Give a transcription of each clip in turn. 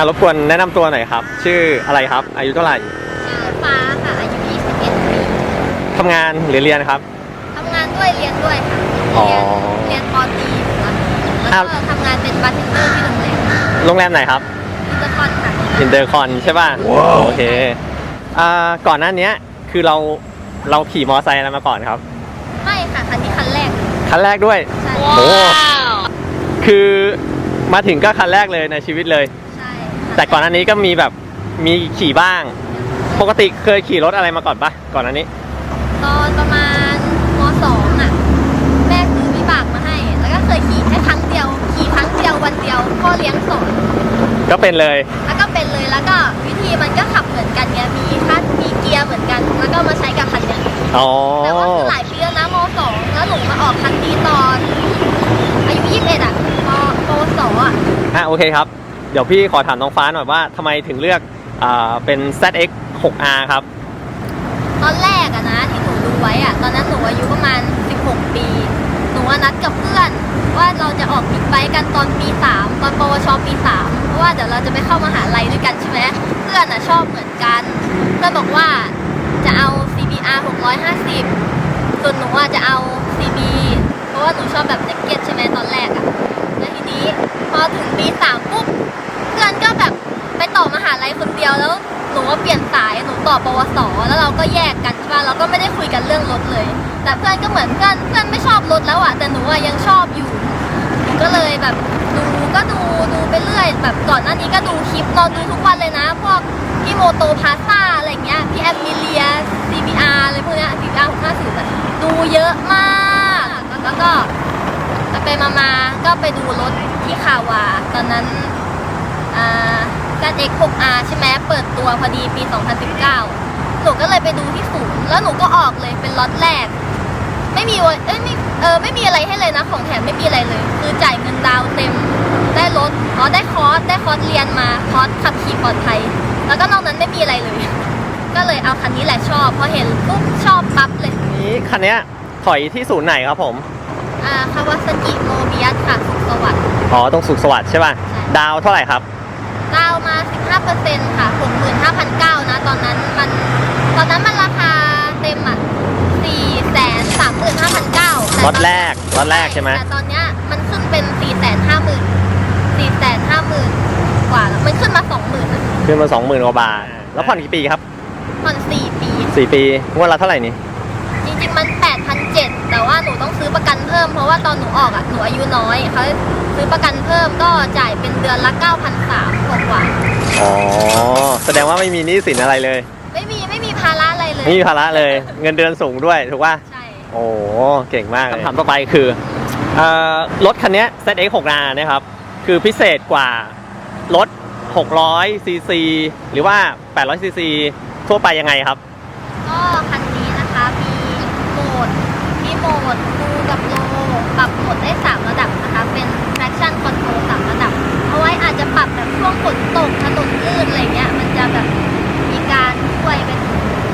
อะรบกวนแนะนำตัวหน่อยครับ ชื่ออะไรครับ อายุเท่าไหร่ชื่อฟ้าค่ะอายุ 21 ปีทำงานหรือเรียนครับ ทำงานด้วยเรียนด้วยค่ะอ๋อเรียนเรียนปอตรีค่ะแล้วก็ทำงานเป็นบาร์เทนเดอร์ที่โรงแรมโรงแรมไหนครับอินเตอร์คอนค่ะอินเตอร์คอนใช่ป่ะ โอเคอ่าก่อนหน้าเนี้ยคือเราเราขี่มอเตอร์ไซค์อะไรมาก่อนครับ ไม่ค่ะคันนี้คันแรกคันแรกด้วย ใช่โอ้ คือมาถึงก็คันแรกเลยในชีวิตเลยใช่ แต่ก่อนหน้านี้ก็มีแบบมีขี่บ้าง ปกติเคยขี่รถอะไรมาก่อนปะก่อนหน้านี้ ตอนประมาณม .2 อะ แม่ซื้อวิบากมาให้ แล้วก็เคยขี่แค่ครั้งเดียว ขี่ครั้งเดียววันเดียวพ่อเลี้ยงสอนก็เป็นเลย แล้วก็เป็นเลยแล้วก็วิธีมันก็ขับเหมือนกันไงมีคันมีเกียร์เหมือนกัน แล้วก็มาใช้กับคันเนี้ยอ๋อแต่ว่าคือหลายปีแล้วนะม .2 แล้วหนูมาออกคันนี้ตอนอายุ21อะมปวสอะอะโอเคครับ เดี๋ยวพี่ขอถามน้องฟ้าหน่อยว่าทำไมถึงเลือกอาเป็น ZX 6R ครับ ตอนแรกอะนะที่หนูดูไว้อะตอนนั้นหนูอายุประมาณ 16 ปี หนูอะนัดกับเพื่อน ว่าเราจะออกบิ๊กไบค์กันตอนปี 3 ตอนปวชปี3เพราะว่าเดี๋ยวเราจะไปเข้ามหาลัยด้วยกันใช่ไหมเพื่อนอะชอบเหมือนกันเพื่อนบอกว่าจะเอา CBR 650 ส่วนหนูอะจะเอา CB เพราะว่าหนูชอบแบบแจ็คเก็ตใช่ไหมตอนแรกอะแล้วทีนี้พอถึงปี 3 ปุ๊บ เพื่อนก็แบบไปต่อมหาลัยคนเดียวแล้วหนูว่าเปลี่ยนสายหนูต่อปวสแล้วเราก็แยกกันใช่ป่ะเราก็ไม่ได้คุยกันเรื่องรถเลย แต่เพื่อนก็เหมือนเพื่อนเพื่อนไม่ชอบรถแล้วอะแต่หนูอะยังชอบอยู่หนูก็เลยแบบดูก็ดูดูไปเรื่อย แบบก่อนหน้านี้ก็ดูคลิปเราดูทุกวันเลยนะ พวกพี่โมโตพาซ่าอะไรเงี้ยพี่แอมมิเลีย CBR อะไรพวกเนี้ย CBR 650อะดูเยอะมากแล้วก็ไปไปมามาๆก็ไปดูรถที่คาวา ตอนนั้นอ่า ZX 6R ใช่ไหมเปิดตัวพอดีปี 2019 หนูก็เลยไปดูที่ศูนย์แล้วหนูก็ออกเลยเป็นล็อตแรก ไม่มีวันเอ้ยไม่เออไม่มีอะไรให้เลยนะ ของแถมไม่มีอะไรเลย คือจ่ายเงินดาวน์เต็ม ได้รถอ๋อได้คอร์สได้คอร์สเรียนมาคอร์สขับขี่ปลอดภัยแล้วก็นอกนั้นไม่มีอะไรเลย ก็เลยเอาคันนี้แหละชอบพอเห็นปุ๊บชอบปั๊บเลยนี้คันเนี้ยถอยที่ศูนย์ไหนครับผม อ่าคาวาซากิโมบิยัสค่ะสุขสวัสดิ์อ๋อตรงสุขสวัสดิ์ใช่ป่ะใช่ดาวเท่าไหร่ครับ ดาวมา 15%ค่ะ 65,900นะ ตอนนั้นมัน ตอนนั้นมันราคาเต็มอะ435,900รถแรกรถแรกใช่ไหมแต่ตอนเนี้ยมันขึ้นเป็น 450,000 450,000 กว่าแล้วมันขึ้นมา 20,000อะขึ้นมาสองหมื่นกว่าบาท แล้วผ่อนกี่ปีครับ ผ่อน 4 ปีสี่ปีงวดละเท่าไหร่นี่ จริงๆ มัน 8,700แต่ว่าหนูต้องซื้อประกันเพิ่ม เพราะว่าตอนหนูออกอะ หนูอายุน้อยเขาซื้อประกันเพิ่มก็จ่ายเป็นเดือนละ9,300กว่ากว่าอ๋อ แสดงว่าไม่มีหนี้สินอะไรเลย ไม่มีไม่มีภาระอะไรเลยไม่มีภาระเลย เงินเดือนสูงด้วยถูกป่ะ ใช่ โอ้เก่งมากเลยคำถามต่อไปคือเอ่อรถคันเนี้ย ZX 6 R เนี่ยครับ คือพิเศษกว่ารถ600 cc หรือว่า800 cc ทั่วไปยังไงครับ ก็คันนี้นะคะมีโหมดมีโหมดคูกับโลปรับโหมดได้3 ช่วงฝนตกถนนลื่นอะไรเงี้ยมันจะแบบมีการช่วยเป็น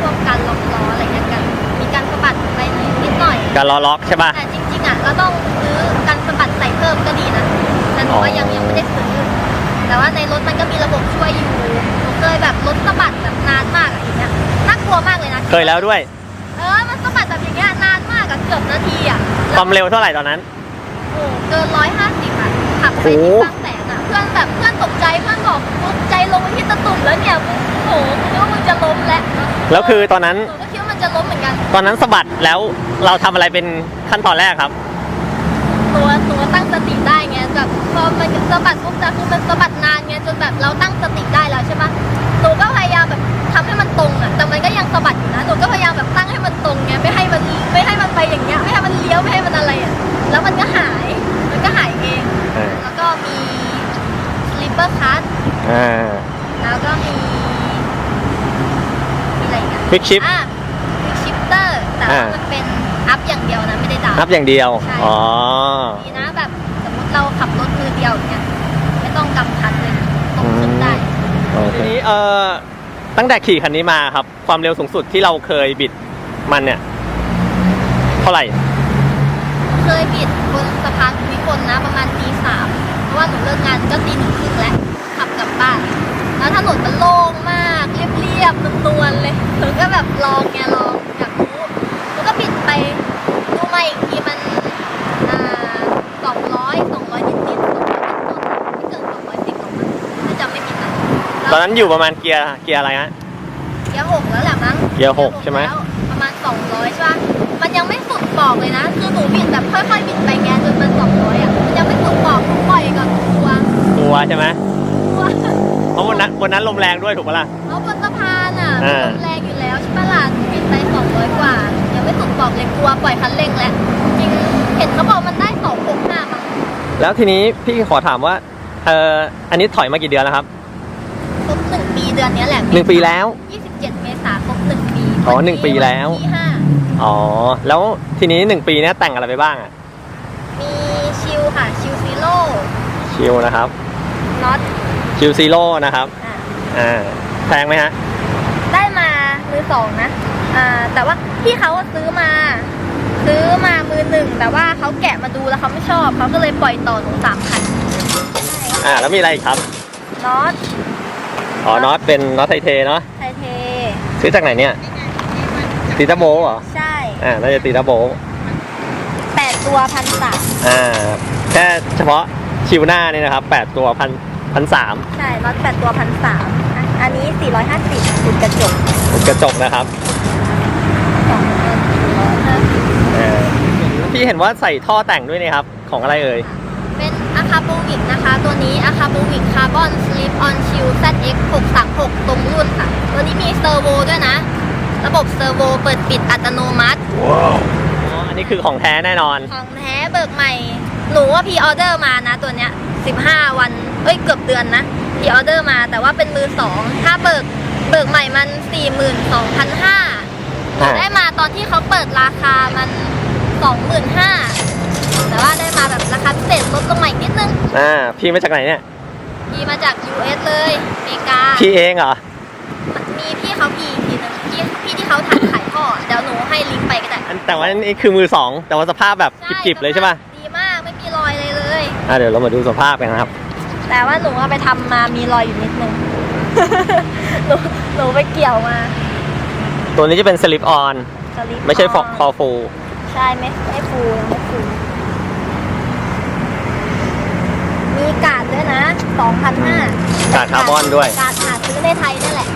พวกการล็อกล้ออะไรเงี้ยกันมีการสะบัดไปนิดหน่อยการล้อล็อกใช่ป่ะ แต่จริงๆอะเราต้องซื้อการสะบัดใส่เพิ่มก็ดีนะแต่หนูว่ายังยังไม่ได้ซื้อแต่ว่าในรถมันก็มีระบบช่วยอยู่หนูเคยแบบรถสะบัดแบบนานมากอะอย่างเงี้ยน่ากลัวมากเลยนะเคยแล้วด้วย เออมันสะบัดแบบอย่างเงี้ยนานมากอะเกือบนาทีอะความเร็วเท่าไหร่ตอนนั้นโอ้เกินร้อยห้าสิบอะขับไปโอ้ที่บางแสน อะเพื่อนแบบเพื่อนตกใจเพื่อนบอกมึงใจลงไปที่ตะตุ่มแล้วเนี่ยมึงโอ้โหมึงคิดว่ามึงจะล้มแล้วแล้วคือตอนนั้น หนูก็คิดว่ามันจะล้มเหมือนกันตอนนั้นสะบัดแล้วเราทำอะไรเป็นขั้นตอนแรกครับ ตัวตัวตั้งสติได้ไงแบบพอมันสะบัดปุ๊บแต่คือมันสะบัดนานไงจนแบบเราตั้งสติได้แล้วใช่ปะหนูก็พยายามแบบทำให้มันตรงอะแต่มันก็ยังสะบัดอยู่นะหนูก็พยายามแบบตั้งให้มันตรงไงไม่ให้มันไม่ให้มันไปอย่างเงี้ยไม่ให้มันเลี้ยวไม่ให้มันอะไรอะแล้วมันก็หาย มันก็หายเอง เออ แล้วก็มี slipper cut อ่า แล้วก็มี มีอะไรอีกอะ Quick shift อะ quick shifter แต่ว่าอ่ามั มันเป็นอัพอย่างเดียวนะไม่ได้ดาวนับอย่างเดียวใช่อ๋อ ดีนะแบบสมมติเราขับรถมือเดียวอย่างเงี้ยไม่ต้องกำคันเลยตรงขึ้นได้ทีนี้เอ่อตั้งแต่ขี่คันนี้มาครับ ความเร็วสูงสุดที่เราเคยบิดมันเนี่ย เท่าไหร่ เคยบิดบนสะพานภูมิพลนะประมาณตีสามเพราะว่าหนูเลิกงานก็ตีหนึ่งครึ่งแล้วขับกลับบ้าน แล้วถนนมันโล่งมากเรียบนวลๆเลยหนูก็แบบลองไงลองอยากรู้หนูก็บิดไปดูมาอีกทีมันอ่าสองร้อยสองร้อยนิดๆสองร้อยนิดๆไม่เกินสองร้อยสิบหรอกมั้งถ้าจำไม่ผิดนะตอนนั้นอยู่ประมาณเกียร์เกียร์อะไรฮะ เกียร์หกแล้วแหละมั้งเกียร์หกใช่ไหม แล้วประมาณสองร้อยใช่ปะมันยังไม่สุดบอกเลยนะ คือหนูบิดแบบค่อยๆบิดไปแกจนมันสองร้อยอะมันยังไม่สุดบอกหนูปล่อยก่อนกลัวกลัวใช่ไหมกลัว เพราะวันนั้นวันนั้นลมแรงด้วยถูกปะล่ะเอาบนสะพาน อะอ่าลมแรงอยู่แล้วใช่ปะล่ะบิดไปสองร้อยกว่า ยังไม่สุดบอกเลยกลัวปล่อยคันเร่งแล้ว จริงเห็นเขาบอกมันได้สองหกห้ามั้งแล้วทีนี้พี่ขอถามว่าเอออันนี้ถอยมากี่เดือนแล้วครับครบหนึ่งปีเดือนนี้แหละหนึ่งปีแล้วยี่สิบเจ็ดเมษาครบหนึ่งปีอ๋อหนึ่งปีแล้วที่ห้าอ๋อแล้วทีนี้หนึ่งปีเนี้ยแต่งอะไรไปบ้างอะมีชิลค่ะชิลซีโร่ชิลนะครับน็อตชิลซีโร่นะครับอะอ่าแพงไหมฮะได้มามือ สองนะอ่าแต่ว่าพี่เขาอะซื้อมา ซื้อมามือหนึ่งแต่ว่าเขาแกะมาดูแล้วเขาไม่ชอบเขาก็เลยปล่อยต่อหนูสามพันอ่าแล้วมีอะไรอีกครับน็อตอ๋อน็อตเป็นน็อตไทเทเนาะไทเทซื้อจากไหนเนี่ยตีตาโบเหรอใช่อ่าน่าจะตีตาโบแปดตัวพันสามอ่าแค่เฉพาะชิวหน้านี่นะครับแปดตัวพันพันสามใช่น็อตแปดตัวพันสามอันนี้สี่ร้อยห้าสิบติดกระจก กระจกนะครับสองพันสี่ร้อยห้าสิบอ่าพี่เห็นว่าใส่ท่อแต่งด้วยนี่ครับ ของอะไรเอ่ย เป็นอาคาบูวิกนะคะ ตัวนี้อาคาบูวิกคาร์บอนสลิปออนชิล ZX 636ตรงรุ่นค่ะ ตัวนี้มีเซอร์โวด้วยนะ ระบบเซอร์โวเปิดปิดอัตโนมัติ อ๋อ อันนี้คือของแท้แน่นอน ของแท้เบิกใหม่ หนูว่าพีออเดอร์มานะตัวเนี้ย 15 วัน เอ้ยเกือบเดือนนะพีออเดอร์มาแต่ว่าเป็นมือสอง ถ้าเบิก เบิกใหม่มัน 42,500หนูได้มาตอนที่เขาเปิดราคามัน 25,000แต่ว่าได้มาแบบราคาพิเศษลดลงมาอีกนิดนึง อ่า พี่มาจากไหนเนี่ย พีมาจาก US เลยอเมริกา พี่เองเหรอ มีพี่เขาพีอีกทีนึงพี่พี่ที่เขาถักขายท่อเดี๋ยวหนูให้ลิงก์ไปก็ได้อันแต่ว่าอันนี้คือมือสองแต่ว่าสภาพแบบกิบๆเลยใช่ป่ะ ดีมากไม่มีรอยเลยเลย อ่าเดี๋ยวเรามาดูสภาพกันนะครับ แต่ว่าหนูเอาไปทำมามีรอยอยู่นิดนึง หนูหนูไปเกี่ยวมาตัวนี้จะเป็นสลิปออน สลิปไม่ใช่ฟอกคอฟูใช่ไม่ไม่ฟูไม่ฟูมีการ์ดด้วยนะ2,500การ์ดคาร์บอนด้วย การ์ดหาซื้อในไทยนี่แหละ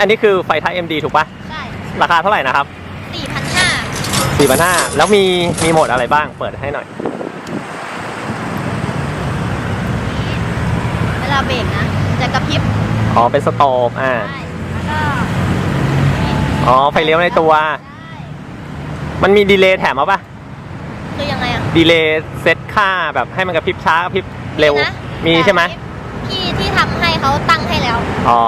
อันนี้คือไฟท้าย MD ถูกปะใช่ราคาเท่าไหร่นะครับ 4,500 4 5 0 0แล้วมีมีโหมดอะไรบ้างเปิดให้หน่อย เวลาเบรกนะ จะกระพริบอ๋อ เป็นสโตปอ่า ใช่แล้วก็อ๋อ ไฟเลี้ยวในตัว มันมีดีเลย์แถมมาปะคือยังไงอะดีเลย์เซตค่าแบบให้มันกระพริบช้ากระพริบเร็ว นะมีใช่ไหมที่ที่ทำให้เขาตั้งให้แล้ว อ๋อ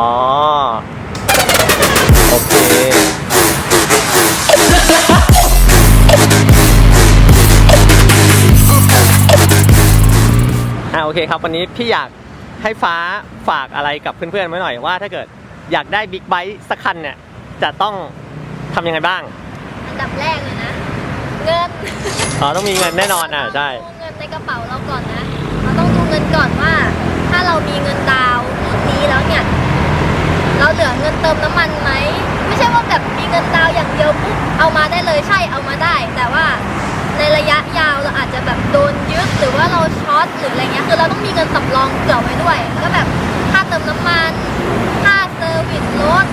คครับ วันนี้พี่อยากให้ฟ้าฝากอะไรกับเพื่อนๆไว้หน่อยว่า ถ้าเกิดอยากได้บิ๊กไบค์สักคันเนี่ยจะต้องทำยังไงบ้าง อันดับแรกเลยนะ เงินอ๋อต้องมีเงินแน่นอนอะใช่ดูเงินในกระเป๋าเราก่อนนะ เราต้องดูเงินก่อนว่า ถ้าเรามีเงินดาวน์รุ่นนี้แล้วเนี่ย เราเหลือเงินเติมน้ำมันไหม ไม่ใช่ว่าแบบมีเงินดาวน์อย่างเดียวปุ๊บเอามาได้เลยใช่เอามาได้ แต่ว่า ในระยะยาวเราอาจจะแบบโดนยึดหรือว่าเราช็อตหรืออะไรเงี้ยคือเราต้องมีเงินสำรองเผื่อไว้ด้วย ก็แบบค่าเติมน้ำมัน ค่าเซอร์วิสรถ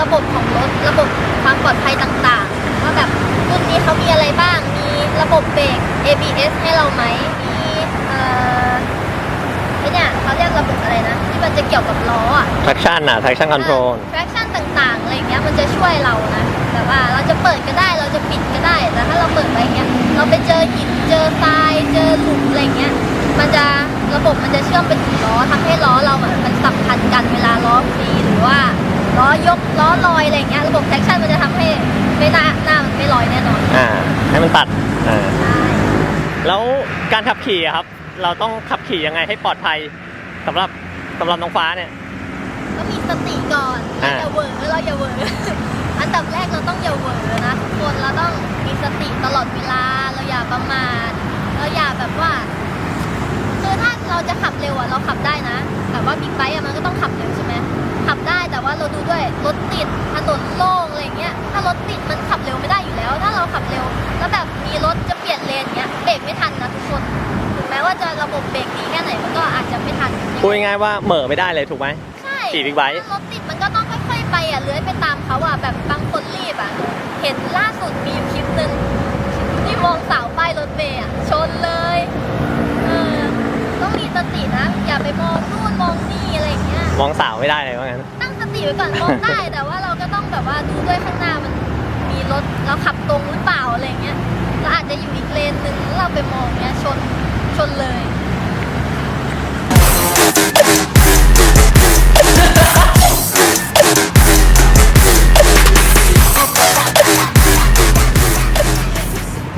ระบบของรถ ระบบความปลอดภัยต่างๆ ว่าแบบรุ่นนี้เขามีอะไรบ้าง มีระบบเบรก ABS ให้เราไหม มีเอ่อไอเนี่ยเขาเรียกระบบอะไรนะ ที่มันจะเกี่ยวกับล้ออะ traction อะ traction control traction ต่างๆ อะไรอย่างเงี้ย มันจะช่วยเรานะ แบบว่าเราจะเปิดก็ได้ เราจะปิดก็ได้ แต่ถ้าเราเปิดไปเงี้ย เราไปเจอหิน เจอทราย เจอหลุมอะไรเงี้ย มันจะระบบบบมันจะเชื่อมไปถึงล้อทำให้ล้อเราอะมันสัมพันธ์กันเวลาล้อฟรีหรือว่า ล้อยกล้อลอยอะไรเงี้ยระบบแท็กชั่นมันจะทำให้ไม่หน้าหน้ามันไม่ลอยแน่นอนอ่า ให้มันตัดอ่าใช่แล้วการขับขี่อะครับ เราต้องขับขี่ยังไงให้ปลอดภัยสำหรับสำหรับน้องฟ้าเนี่ย ก็มีสติก่อน พูดง่ายๆว่าเหม่อไม่ได้เลยถูกไหม ใช่ขี่บิ๊กไบค์ รถติดมันก็ต้องค่อยๆไปอะเลื้อยไปตามเขาอะแบบบางคนรีบอะ เห็นล่าสุดมีอยู่คลิปหนึ่งที่มองเสาวป้ายรถเมย์อะชนเลยเออต้องมีสตินะ อย่าไปมองนู่นมองนี่อะไรอย่างเงี้ย มองสาวไม่ได้เลยว่างั้น ตั้งสติไว้ก่อนมองได้ แต่ว่าเราก็ต้องแบบว่าดูด้วยข้างหน้ามันมีรถเราขับตรงหรือเปล่าอะไรเงี้ยเราอาจจะอยู่อีกเลนหนึ่งแล้วเราไปมองเนี้ยชนชนเลย